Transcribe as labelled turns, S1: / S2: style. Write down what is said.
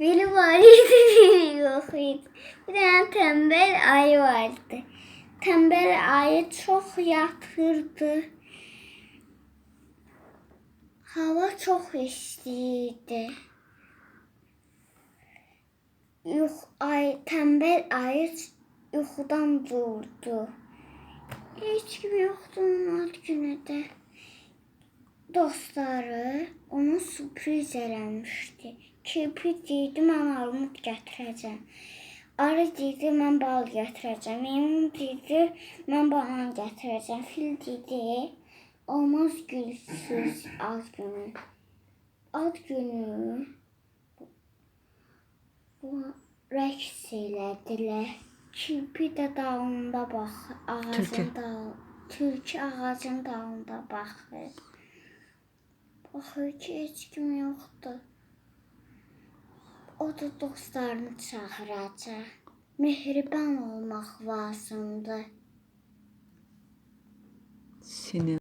S1: Biri var idi, biri yok idi. Bir tane tembel ayı vardı. Tembel ayı çok yatırdı. Hava çok istiydi. Yuh, ay, tembel ayı yuxudan durdu. Heç kim yoxdu onun ad günü də. Dostları ona sürpriz eləmişdi. Kirpi deyirdi, mən armud gətirəcəm. Arı deyirdi, mən bal gətirəcəm. Meymun deyirdi, mən banan gətirəcəm. Fil deyirdi, olmaz gülsüz ad günü. Ad günü bu rəqs elədilər. Kirpi də dalında bax, ağacın
S2: Tülkü.
S1: dal. Tülkü ağacın dalında baxır. Baxır ki, heç kim yoxdur. O da dostlarını çağıracaq. Mehriban olmaq lazımdır.
S2: Sinir.